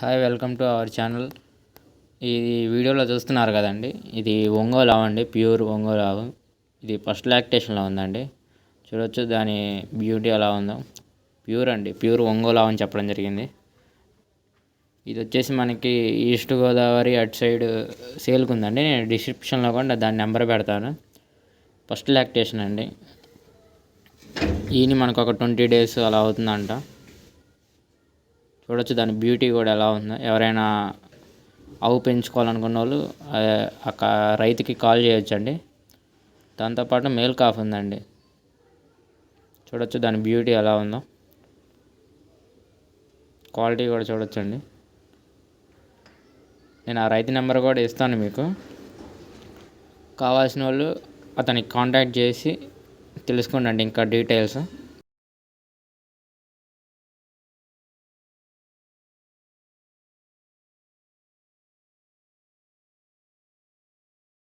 Hi welcome to our channel ఈ వీడియోలో చూస్తున్నారు కదండి. ఇది ఒంగోలు ఆవు అండి. ప్యూర్ ఒంగోలు ఆవు ఇది ఫస్ట్ లాక్టేషన్లో ఉందండి. చూడొచ్చు దాని బ్యూటీ ఎలా ఉందో. ప్యూర్ అండి. ప్యూర్ ఒంగోలు ఆవు అని చెప్పడం జరిగింది. ఇది వచ్చేసి మనకి ఈస్ట్ గోదావరి అటు సైడ్ సేల్కి ఉందండి. నేను డిస్క్రిప్షన్లో కూడా దాని నెంబర్ పెడతాను. ఫస్ట్ లాక్టేషన్ అండి. ఈయన మనకు ఒక ట్వంటీ డేస్ అలా అవుతుందంట. చూడొచ్చు దాని బ్యూటీ కూడా ఎలా ఉందో. ఎవరైనా ఆవు పెంచుకోవాలనుకున్న వాళ్ళు ఆ, రైతుకి కాల్ చేయొచ్చండి. దాంతోపాటు మేల్ కాఫ్ ఉందండి. చూడొచ్చు దాని బ్యూటీ ఎలా ఉందో. క్వాలిటీ కూడా చూడొచ్చండి. నేను ఆ రైతు నెంబర్ కూడా ఇస్తాను మీకు. కావాల్సిన వాళ్ళు అతనికి కాంటాక్ట్ చేసి తెలుసుకోండి ఇంకా డీటెయిల్స్